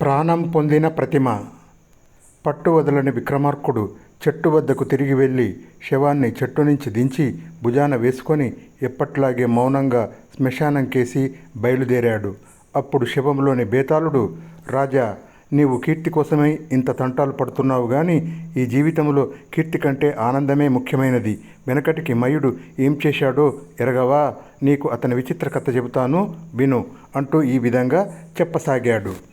ప్రాణం పొందిన ప్రతిమ. పట్టు వదలని విక్రమార్కుడు చెట్టు వద్దకు తిరిగి వెళ్ళి శవాన్ని చెట్టు నుంచి దించి భుజాన వేసుకొని ఎప్పట్లాగే మౌనంగా శ్మశానం కేసి బయలుదేరాడు. అప్పుడు శవంలోని బేతాళుడు రాజా నీవు కీర్తి కోసమే ఇంత తంటాలు పడుతున్నావు కానీ ఈ జీవితంలో కీర్తి కంటే ఆనందమే ముఖ్యమైనది. వెనకటికి మయుడు ఏం చేశాడో ఎరగవా? నీకు అతని విచిత్ర కథ చెబుతాను విను అంటూ ఈ విధంగా చెప్పసాగాడు.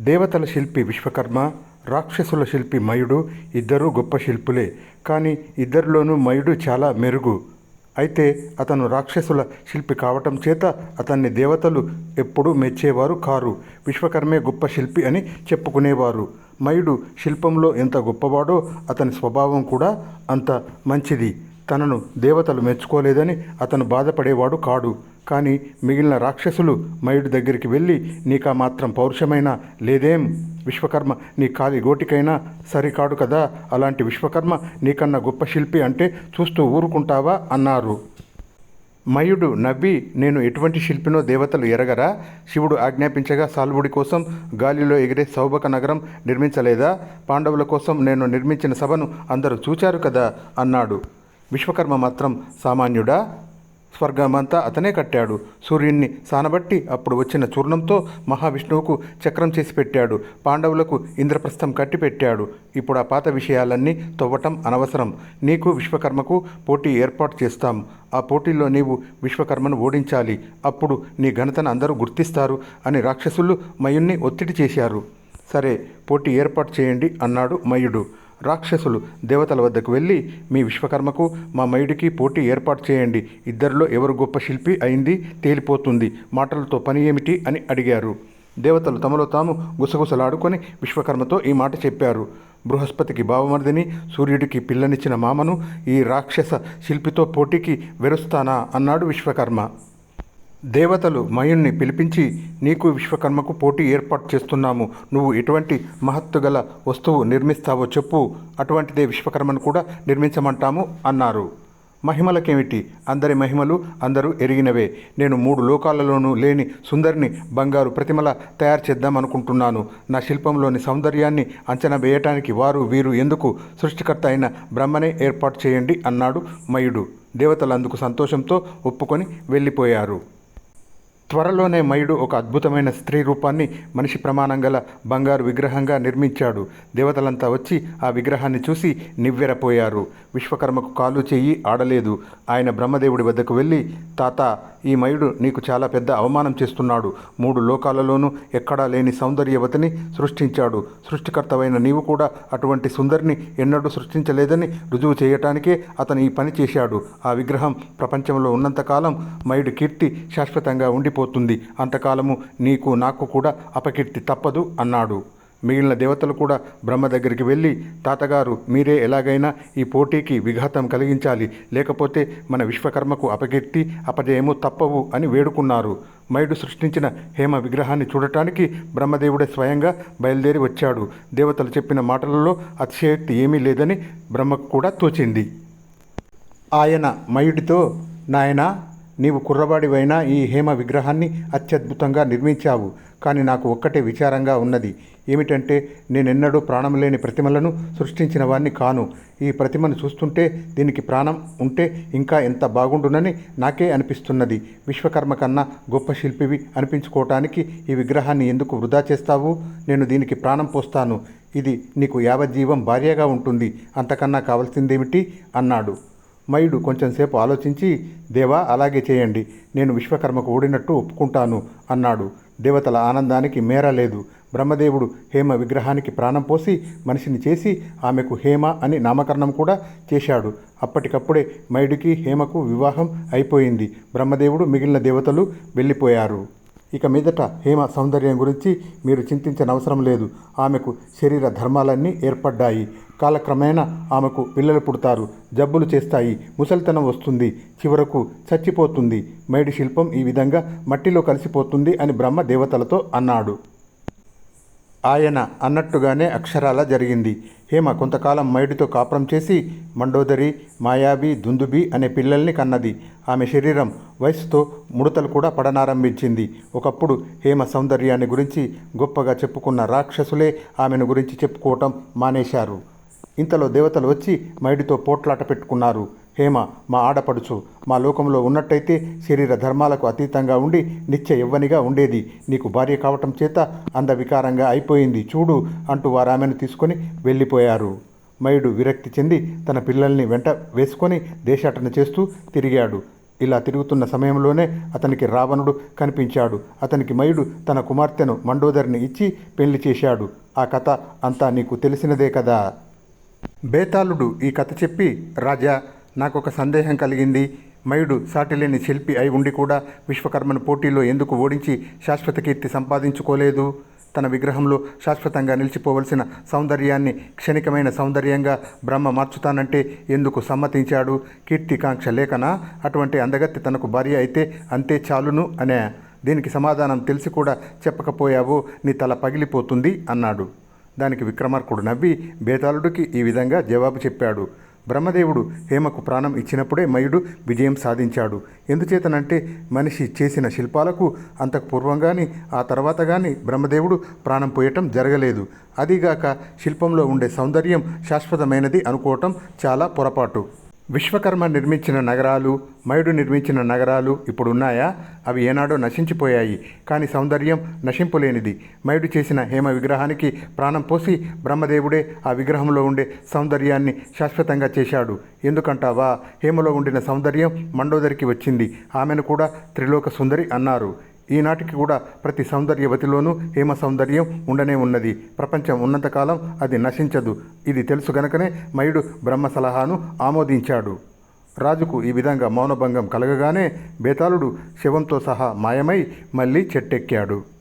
దేవతల శిల్పి విశ్వకర్మ రాక్షసుల శిల్పి మయుడు ఇద్దరూ గొప్ప శిల్పులే. కానీ ఇద్దరిలోనూ మయుడు చాలా మెరుగు. అయితే అతను రాక్షసుల శిల్పి కావటం చేత అతన్ని దేవతలు ఎప్పుడూ మెచ్చేవారు కారు. విశ్వకర్మే గొప్ప శిల్పి అని చెప్పుకునేవారు. మయుడు శిల్పంలో ఎంత గొప్పవాడో అతని స్వభావం కూడా అంత మంచిది. తనను దేవతలు మెచ్చుకోలేదని అతను బాధపడేవాడు కాడు. కానీ మిగిలిన రాక్షసులు మయుడి దగ్గరికి వెళ్ళి నీకా మాత్రం పౌరుషమైనా? లేదేం? విశ్వకర్మ నీ కాలి గోటికైనా సరికాడు కదా? అలాంటి విశ్వకర్మ నీకన్నా గొప్ప శిల్పి అంటే చూస్తూ ఊరుకుంటావా? అన్నారు. మయుడు నవ్వి నేను ఎటువంటి శిల్పినో దేవతలు ఎరగరా? శివుడు ఆజ్ఞాపించగా సాల్వుడి కోసం గాలిలో ఎగిరే సౌభక నగరం నిర్మించలేదా? పాండవుల కోసం నేను నిర్మించిన సభను అందరూ చూచారు కదా? అన్నాడు. విశ్వకర్మ మాత్రం సామాన్యుడా? స్వర్గమంతా అతనే కట్టాడు. సూర్యుణ్ణి సానబట్టి అప్పుడు వచ్చిన చూర్ణంతో మహావిష్ణువుకు చక్రం చేసి పెట్టాడు. పాండవులకు ఇంద్రప్రస్థం కట్టి పెట్టాడు. ఇప్పుడు ఆ పాత విషయాలన్నీ తవ్వటం అనవసరం. నీకు విశ్వకర్మకు పోటీ ఏర్పాటు చేస్తాం. ఆ పోటీలో నీవు విశ్వకర్మను ఓడించాలి. అప్పుడు నీ ఘనతను అందరూ గుర్తిస్తారు అని రాక్షసులు మయుణ్ణి ఒత్తిడి చేశారు. సరే పోటీ ఏర్పాటు చేయండి అన్నాడు మయుడు. రాక్షసులు దేవతల వద్దకు వెళ్ళి మీ విశ్వకర్మకు మా మయుడికి పోటీ ఏర్పాటు చేయండి. ఇద్దరిలో ఎవరు గొప్ప శిల్పి అయింది తేలిపోతుంది. మాటలతో పని ఏమిటి అని అడిగారు. దేవతలు తమలో తాము గుసగుసలాడుకొని విశ్వకర్మతో ఈ మాట చెప్పారు. బృహస్పతికి బావమర్దిని సూర్యుడికి పిల్లనిచ్చిన మామను ఈ రాక్షస శిల్పితో పోటీకి వెరుస్తానా? అన్నాడు విశ్వకర్మ. దేవతలు మయుణ్ణి పిలిపించి నీకు విశ్వకర్మకు పోటీ ఏర్పాటు చేస్తున్నాము. నువ్వు ఎటువంటి మహత్తు గల వస్తువు నిర్మిస్తావో చెప్పు. అటువంటిదే విశ్వకర్మను కూడా నిర్మించమంటాము అన్నారు. మహిమలకేమిటి? అందరి మహిమలు అందరూ ఎరిగినవే. నేను మూడు లోకాలలోనూ లేని సుందరిని బంగారు ప్రతిమల తయారు చేద్దాం అనుకుంటున్నాను నా శిల్పంలోని సౌందర్యాన్ని అంచనా వేయటానికి వారు వీరు ఎందుకు సృష్టికర్త అయిన బ్రహ్మనే ఏర్పాటు చేయండి అన్నాడు మయుడు. దేవతలు అందుకు సంతోషంతో ఒప్పుకొని వెళ్ళిపోయారు. త్వరలోనే మయుడు ఒక అద్భుతమైన స్త్రీ రూపాన్ని మనిషి ప్రమాణం గల బంగారు విగ్రహంగా నిర్మించాడు. దేవతలంతా వచ్చి ఆ విగ్రహాన్ని చూసి నివ్వెరపోయారు. విశ్వకర్మకు కాలు చెయ్యి ఆడలేదు. ఆయన బ్రహ్మదేవుడి వద్దకు వెళ్ళి తాత ఈ మయుడు నీకు చాలా పెద్ద అవమానం చేస్తున్నాడు. మూడు లోకాలలోనూ ఎక్కడా లేని సౌందర్యవతిని సృష్టించాడు. సృష్టికర్తవైన నీవు కూడా అటువంటి సుందరిని ఎన్నడూ సృష్టించలేదని రుజువు చేయటానికే అతను ఈ పని చేశాడు. ఆ విగ్రహం ప్రపంచంలో ఉన్నంతకాలం మయుడి కీర్తి శాశ్వతంగా ఉండిపోతుంది. అంతకాలము నీకు నాకు కూడా అపకీర్తి తప్పదు అన్నాడు. మిగిలిన దేవతలు కూడా బ్రహ్మ దగ్గరికి వెళ్ళి తాతగారు మీరే ఎలాగైనా ఈ పోటీకి విఘాతం కలిగించాలి. లేకపోతే మన విశ్వకర్మకు అపకీర్తి అపజయము తప్పవు అని వేడుకున్నారు. మైడు సృష్టించిన హేమ విగ్రహాన్ని చూడటానికి బ్రహ్మదేవుడే స్వయంగా బయలుదేరి వచ్చాడు. దేవతలు చెప్పిన మాటలలో అతిశయోక్తి ఏమీ లేదని బ్రహ్మకు కూడా తోచింది. ఆయన మయుడితో నాయనా నీవు కుర్రవాడివైనా ఈ హేమ విగ్రహాన్ని అత్యద్భుతంగా నిర్మించావు. కానీ నాకు ఒక్కటే విచారంగా ఉన్నది. ఏమిటంటే నేనెన్నడూ ప్రాణం లేని ప్రతిమలను సృష్టించిన వాణ్ణి కాను. ఈ ప్రతిమను చూస్తుంటే దీనికి ప్రాణం ఉంటే ఇంకా ఎంత బాగుండునని నాకే అనిపిస్తున్నది. విశ్వకర్మ కన్నా గొప్ప శిల్పివి అనిపించుకోవటానికి ఈ విగ్రహాన్ని ఎందుకు వృధా చేస్తావు? నేను దీనికి ప్రాణం పోస్తాను. ఇది నీకు యావజ్జీవం భార్యగా ఉంటుంది. అంతకన్నా కావాల్సిందేమిటి? అన్నాడు. మయుడు కొంచెంసేపు ఆలోచించి దేవా అలాగే చేయండి. నేను విశ్వకర్మకు ఓడినట్టు ఒప్పుకుంటాను అన్నాడు. దేవతల ఆనందానికి మేర లేదు. బ్రహ్మదేవుడు హేమ విగ్రహానికి ప్రాణం పోసి మనిషిని చేసి ఆమెకు హేమ అని నామకరణం కూడా చేశాడు. అప్పటికప్పుడే మయుడికి హేమకు వివాహం అయిపోయింది. బ్రహ్మదేవుడు మిగిలిన దేవతలు వెళ్ళిపోయారు. ఇక మీదట హేమ సౌందర్యం గురించి మీరు చింతించనవసరం లేదు. ఆమెకు శరీర ధర్మాలన్నీ ఏర్పడ్డాయి. కాలక్రమేణా ఆమెకు పిల్లలు పుడతారు. జబ్బులు చేస్తాయి. ముసలితనం వస్తుంది. చివరకు చచ్చిపోతుంది. మైడి శిల్పం ఈ విధంగా మట్టిలో కలిసిపోతుంది అని బ్రహ్మ దేవతలతో అన్నాడు. ఆయన అన్నట్టుగానే అక్షరాల జరిగింది. హేమ కొంతకాలం మైడితో కాపురం చేసి మండోదరి మాయాబి దుందుబి అనే పిల్లల్ని కన్నది. ఆమె శరీరం వయసుతో ముడతలు కూడా పడనారంభించింది. ఒకప్పుడు హేమ సౌందర్యాన్ని గురించి గొప్పగా చెప్పుకున్న రాక్షసులే ఆమెను గురించి చెప్పుకోవటం మానేశారు. ఇంతలో దేవతలు వచ్చి మైడితో పోట్లాట పెట్టుకున్నారు. హేమ మా ఆడపడుచు మా లోకంలో ఉన్నట్టయితే శరీర ధర్మాలకు అతీతంగా ఉండి నిత్య యవ్వనిగా ఉండేది. నీకు భార్య కావటం చేత అందవికారంగా అయిపోయింది. చూడు అంటూ వారామెను తీసుకొని వెళ్ళిపోయారు. మయుడు విరక్తి చెంది తన పిల్లల్ని వెంట వేసుకొని దేశాటన చేస్తూ తిరిగాడు. ఇలా తిరుగుతున్న సమయంలోనే అతనికి రావణుడు కనిపించాడు. అతనికి మయుడు తన కుమార్తెను మండోదరిని ఇచ్చి పెళ్ళి చేశాడు. ఆ కథ అంతా నీకు తెలిసినదే కదా? బేతాళుడు ఈ కథ చెప్పి రాజా నాకు ఒక సందేహం కలిగింది. మయుడు సాటిలేని శిల్పి అయి ఉండి కూడా విశ్వకర్మను పోటీలో ఎందుకు ఓడించి శాశ్వత కీర్తి సంపాదించుకోలేదు? తన విగ్రహంలో శాశ్వతంగా నిలిచిపోవలసిన సౌందర్యాన్ని క్షణికమైన సౌందర్యంగా బ్రహ్మ మార్చుతానంటే ఎందుకు సమ్మతించాడు? కీర్తికాంక్ష లేకనా? అటువంటి అందగత్తి తనకు భార్య అయితే అంతే చాలును అనే. దీనికి సమాధానం తెలిసి కూడా చెప్పకపోయావో. నీ తల పగిలిపోతుంది అన్నాడు. దానికి విక్రమార్కుడు నవ్వి బేతాళుడికి ఈ విధంగా జవాబు చెప్పాడు. బ్రహ్మదేవుడు హేమకు ప్రాణం ఇచ్చినప్పుడే మయుడు విజయం సాధించాడు. ఎందుచేతనంటే మనిషి చేసిన శిల్పాలకు అంతకు పూర్వం కానీ ఆ తర్వాత కానీ బ్రహ్మదేవుడు ప్రాణం పోయటం జరగలేదు. అదిగాక శిల్పంలో ఉండే సౌందర్యం శాశ్వతమైనది అనుకోవటం చాలా పొరపాటు. విశ్వకర్మ నిర్మించిన నగరాలు మయుడు నిర్మించిన నగరాలు ఇప్పుడు ఉన్నాయా అవి ఏనాడో నశించిపోయాయి కానీ సౌందర్యం నశింపులేనిది. మయుడు చేసిన హేమ విగ్రహానికి ప్రాణం పోసి బ్రహ్మదేవుడే ఆ విగ్రహంలో ఉండే సౌందర్యాన్ని శాశ్వతంగా చేశాడు. ఎందుకంటావా? హేమలో ఉండిన సౌందర్యం మండోదరికి వచ్చింది. ఆమెను కూడా త్రిలోక సుందరి అన్నారు. ఈనాటికి కూడా ప్రతి సౌందర్యవతిలోనూ హేమ సౌందర్యం ఉండనే ఉన్నది. ప్రపంచం ఉన్నంతకాలం అది నశించదు. ఇది తెలుసు గనకనే మయుడు బ్రహ్మ సలహాను ఆమోదించాడు. రాజుకు ఈ విధంగా మౌనభంగం కలగగానే బేతాళుడు శవంతో సహా మాయమై మళ్ళీ చెట్టెక్కాడు.